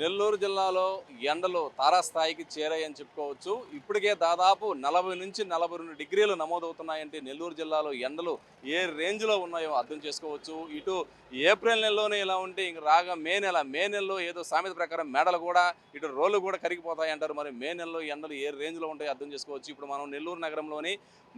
నెల్లూరు జిల్లాలో ఎండలు తారాస్థాయికి చేరాయని చెప్పుకోవచ్చు. ఇప్పటికే దాదాపు నలభై నుంచి నలభై రెండు డిగ్రీలు నమోదవుతున్నాయంటే నెల్లూరు జిల్లాలో ఎండలు ఏ రేంజ్లో ఉన్నాయో అర్థం చేసుకోవచ్చు. ఇటు ఏప్రిల్ నెలలోనే ఇలా ఉంటే ఇంక రాగా మే నెల మే నెలలో ఏదో సామెత ప్రకారం మెడలు కూడా ఇటు రోలు కూడా కరిగిపోతాయి అంటారు. మరి మే నెలలో ఎండలు ఏ రేంజ్లో ఉంటాయో అర్థం చేసుకోవచ్చు. ఇప్పుడు మనం నెల్లూరు నగరంలోని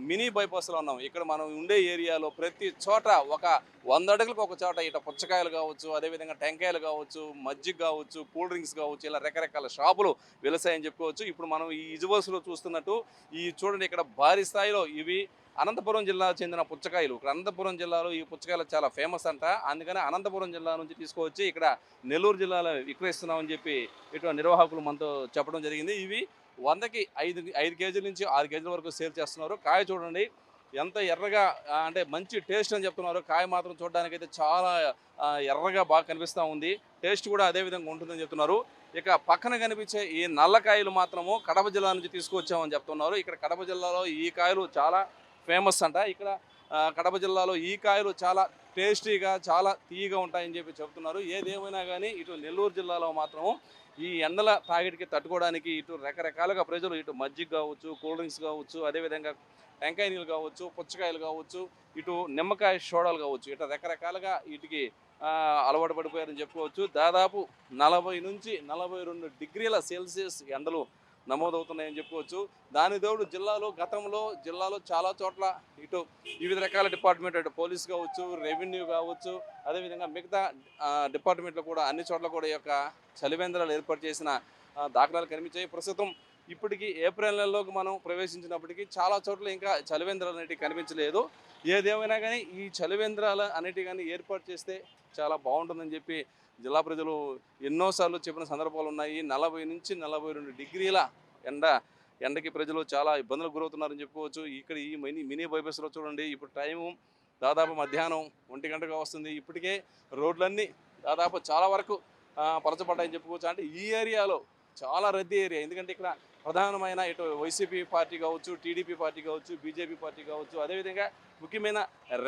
మినీ బైపాస్లో ఉన్నాం. ఇక్కడ మనం ఉండే ఏరియాలో ప్రతి చోట ఒక వంద అడుగులకు ఒక చోట ఇట పుచ్చకాయలు కావచ్చు అదేవిధంగా టెంకాయలు కావచ్చు మజ్జిగ కావచ్చు కూల్ డ్రింక్స్ కావచ్చు ఇలా రకరకాల షాపులు వెలసాయని చెప్పుకోవచ్చు. ఇప్పుడు మనం ఈ ఇజువర్స్లో చూస్తున్నట్టు ఈ చూడండి ఇక్కడ భారీ స్థాయిలో ఇవి అనంతపురం జిల్లా చెందిన పుచ్చకాయలు. ఇక్కడ అనంతపురం జిల్లాలో ఈ పుచ్చకాయలు చాలా ఫేమస్ అంట. అందుకని అనంతపురం జిల్లా నుంచి తీసుకువచ్చి ఇక్కడ నెల్లూరు జిల్లాలో విక్రయిస్తున్నామని చెప్పి ఇటు నిర్వాహకులు మనతో చెప్పడం జరిగింది. ఇవి వందకి ఐదు ఐదు కేజీల నుంచి ఆరు కేజీల వరకు సేల్ చేస్తున్నారు. కాయ చూడండి ఎంత ఎర్రగా అంటే మంచి టేస్ట్ అని చెప్తున్నారు కాయ మాత్రం చూడడానికి అయితే చాలా ఎర్రగా బాగా కనిపిస్తూ ఉంది. టేస్ట్ కూడా అదే విధంగా ఉంటుందని చెప్తున్నారు. ఇక పక్కన కనిపించే ఈ నల్లకాయలు మాత్రము కడప జిల్లా నుంచి తీసుకొచ్చామని చెప్తున్నారు. ఇక్కడ కడప జిల్లాలో ఈ కాయలు చాలా ఫేమస్ అంట. ఇక్కడ కడప జిల్లాలో ఈ కాయలు చాలా టేస్టీగా చాలా తీయగా ఉంటాయని చెప్పి చెప్తున్నారు. ఏదేమైనా కానీ ఇటు నెల్లూరు జిల్లాలో మాత్రము ఈ ఎండల తాగిడికి తట్టుకోవడానికి ఇటు రకరకాలుగా ప్రజలు ఇటు మజ్జిగ కావచ్చు కూల్ డ్రింక్స్ కావచ్చు అదేవిధంగా టెంకాయ నీళ్ళు కావచ్చు పుచ్చకాయలు కావచ్చు ఇటు నిమ్మకాయ షోడలు కావచ్చు. ఇట్లా రకరకాలుగా వీటికి అలవాటు పడిపోయారని చెప్పుకోవచ్చు. దాదాపు నలభై నుంచి నలభై రెండు డిగ్రీల సెల్సియస్ ఎండలు నమోదవుతున్నాయని చెప్పుకోవచ్చు. దాని తోడు జిల్లాలో గతంలో జిల్లాలో చాలా చోట్ల ఇటు వివిధ రకాల డిపార్ట్మెంట్ అటు పోలీస్ కావచ్చు రెవెన్యూ కావచ్చు అదేవిధంగా మిగతా డిపార్ట్మెంట్లు డిపార్ట్మెంట్లో కూడా అన్ని చోట్ల కూడా ఈ యొక్క చలివేంద్రాలు ఏర్పాటు చేసిన దాఖలాలు కనిపించాయి. ప్రస్తుతం ఇప్పటికీ ఏప్రిల్ నెలలోకి మనం ప్రవేశించినప్పటికీ చాలా చోట్ల ఇంకా చలివేంద్రాలు అనేటివి కనిపించలేదు. ఏదేమైనా కానీ ఈ చలివేంద్రాలు అనేటివి కానీ ఏర్పాటు చేస్తే చాలా బాగుంటుందని చెప్పి జిల్లా ప్రజలు ఎన్నోసార్లు చెప్పిన సందర్భాలు ఉన్నాయి. నలభై నుంచి నలభై రెండు డిగ్రీల ఎండ ఎండకి ప్రజలు చాలా ఇబ్బందులకు గురవుతున్నారని చెప్పుకోవచ్చు. ఇక్కడ ఈ మినీ మినీ బైపాస్లో చూడండి. ఇప్పుడు టైము దాదాపు మధ్యాహ్నం ఒంటి గంటగా వస్తుంది. ఇప్పటికే రోడ్లన్నీ దాదాపు చాలా వరకు పరచబడ్డాయని చెప్పుకోవచ్చు. అంటే ఈ ఏరియాలో చాలా రద్దీ ఏరియా. ఎందుకంటే ఇక్కడ ప్రధానమైన ఇటు వైసీపీ పార్టీ కావచ్చు టీడీపీ పార్టీ కావచ్చు బీజేపీ పార్టీ కావచ్చు అదేవిధంగా ముఖ్యమైన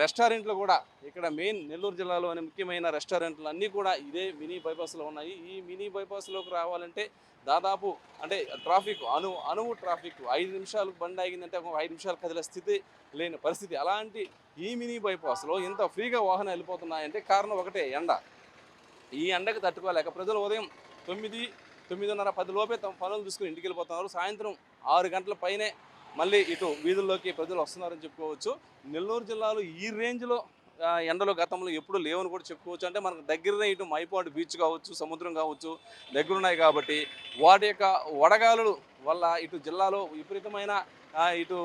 రెస్టారెంట్లు కూడా ఇక్కడ మెయిన్ నెల్లూరు జిల్లాలోని ముఖ్యమైన రెస్టారెంట్లు అన్నీ కూడా ఇదే మినీ బైపాస్లో ఉన్నాయి. ఈ మినీ బైపాస్లోకి రావాలంటే దాదాపు అంటే ట్రాఫిక్ అణు అణువు ట్రాఫిక్ ఐదు నిమిషాలు బండి ఆగిందంటే ఒక ఐదు నిమిషాలు కదిలే స్థితి లేని పరిస్థితి. అలాంటి ఈ మినీ బైపాస్లో ఇంత ఫ్రీగా వాహనాలు వెళ్ళిపోతున్నాయంటే కారణం ఒకటే ఎండ. ఈ ఎండకు తట్టుకోలేక ప్రజలు ఉదయం తొమ్మిది తొమ్మిదిన్నర పది లోపే తమ పనులు చూసుకుని ఇంటికి వెళ్ళిపోతున్నారు. సాయంత్రం ఆరు గంటల పైనే మళ్ళీ ఇటు వీధుల్లోకి ప్రజలు వస్తున్నారని చెప్పుకోవచ్చు. నెల్లూరు జిల్లాలో ఈ రేంజ్లో ఎండలో ఎండలు గతంలో ఎప్పుడు లేవని కూడా చెప్పుకోవచ్చు. అంటే మనకు దగ్గరనే ఇటు మైపాడు బీచ్ కావచ్చు సముద్రం కావచ్చు దగ్గరున్నాయి కాబట్టి వాటి యొక్క వడగాలులు వల్ల ఇటు జిల్లాలో విపరీతమైన ఇటు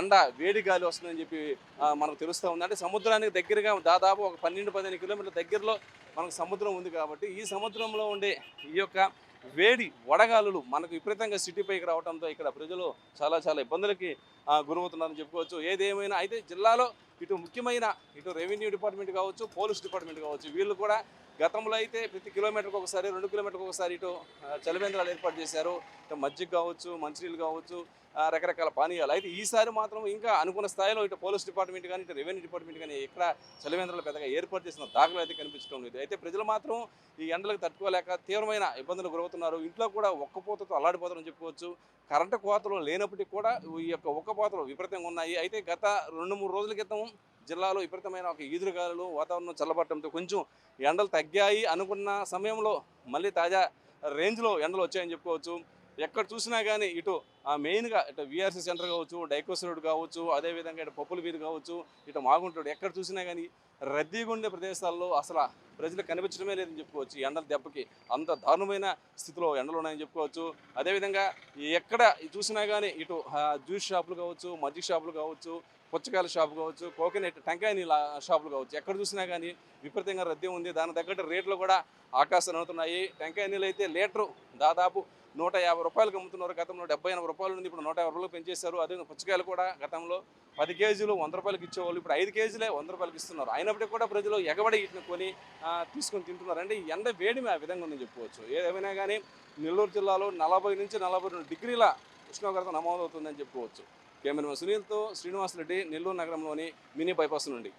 ఎండ వేడి గాలి వస్తుందని చెప్పి మనకు తెలుస్తూ ఉంది. అంటే సముద్రానికి దగ్గరగా దాదాపు ఒక పన్నెండు పదిహేను కిలోమీటర్ల దగ్గరలో మనకు సముద్రం ఉంది కాబట్టి ఈ సముద్రంలో ఉండే ఈ యొక్క వేడి వడగాలులు మనకు విపరీతంగా సిటీపైకి రావడంతో ఇక్కడ ప్రజలు చాలా చాలా ఇబ్బందులకి గురవుతున్నారని చెప్పుకోవచ్చు. ఏదేమైనా అయితే జిల్లాలో ఇటు ముఖ్యమైన ఇటు రెవెన్యూ డిపార్ట్మెంట్ కావచ్చు పోలీస్ డిపార్ట్మెంట్ కావచ్చు వీళ్ళు కూడా గతంలో అయితే ప్రతి కిలోమీటర్కి ఒకసారి రెండు కిలోమీటర్కి ఒకసారి ఇటు చలిమేంద్రాలు చలివేంద్రాలు ఏర్పాటు చేశారు. ఇటు మజ్జిగ కావచ్చు మంచినీళ్ళు కావచ్చు రకరకాల పానీయాలు. అయితే ఈసారి మాత్రం ఇంకా అనుకున్న స్థాయిలో ఇటు పోలీస్ డిపార్ట్మెంట్ కానీ ఇటు రెవెన్యూ డిపార్ట్మెంట్ కానీ ఇక్కడ చలివేంద్రాలు పెద్దగా ఏర్పాటు చేసిన దాఖలు అయితే కనిపించడం లేదు. అయితే ప్రజలు మాత్రం ఈ ఎండలకు తట్టుకోలేక తీవ్రమైన ఇబ్బందులు గురవుతున్నారు. ఇంట్లో కూడా ఒక్కపోతతో అల్లాడిపోతారని చెప్పుకోవచ్చు. కరెంటు కోతలు లేనప్పటికీ కూడా ఈ యొక్క ఒక్కపోతలు విపరీతంగా ఉన్నాయి. అయితే గత రెండు మూడు రోజుల క్రితం జిల్లాలో విపరీతమైన ఒక ఈదురుగాలు వాతావరణం చల్లబడటంతో కొంచెం ఎండలు తగ్గాయి అనుకున్న సమయంలో మళ్ళీ తాజా రేంజ్లో ఎండలు వచ్చాయని చెప్పుకోవచ్చు. ఎక్కడ చూసినా కానీ ఇటు ఆ మెయిన్గా ఇటు విఆర్సీ సెంటర్ కావచ్చు డైకోస్ రోడ్ కావచ్చు అదేవిధంగా ఇటు పప్పుల వీధి కావచ్చు ఇటు మాగుంటాడు ఎక్కడ చూసినా కానీ రద్దీగా ఉండే ప్రదేశాల్లో అసలు ప్రజలు కనిపించడమే లేదని చెప్పుకోవచ్చు ఎండల దెబ్బకి. అంత దారుణమైన స్థితిలో ఎండలు ఉన్నాయని చెప్పుకోవచ్చు. అదేవిధంగా ఎక్కడ చూసినా కానీ ఇటు జ్యూస్ షాపులు కావచ్చు మజ్జిగ షాపులు కావచ్చు పుచ్చకాయల షాపు కావచ్చు కోకోనట్ టెంకాయ నీళ్ళ షాపులు కావచ్చు ఎక్కడ చూసినా కానీ విపరీతంగా రద్దీ ఉంది. దాని తగ్గట్టు రేట్లు కూడా ఆకాశం అవుతున్నాయి టెంకాయ నీళ్ళు అయితే లీటరు దాదాపు నూట యాభై రూపాయలకు అమ్ముతున్నారు. గతంలో డెబ్బై ఎనభై రూపాయలు ఉంది ఇప్పుడు నూట యాభై రూపాయలు పెంచేశారు. అదే పుచ్చకాయలు కూడా గతంలో పది కేజీలు వంద రూపాయలకి ఇచ్చేవాళ్ళు. ఇప్పుడు ఐదు కేజీలే వంద రూపాయలకి ఇస్తున్నారు. అయినప్పటికీ కూడా ప్రజలు ఎగబడి వీటిని కొని తీసుకొని తింటున్నారు. అంటే ఈ ఎండ వేడిమి ఆ విధంగా ఉందని చెప్పుకోవచ్చు. ఏదేమైనా కానీ నెల్లూరు జిల్లాలో నలభై నుంచి నలభై రెండు డిగ్రీల ఉష్ణోగ్రత నమోదవుతుందని చెప్పుకోవచ్చు. కెమెరామెన్ సునీల్తో శ్రీనివాస్ రెడ్డి నెల్లూరు నగరంలోని మినీ బైపాస్ నుండి.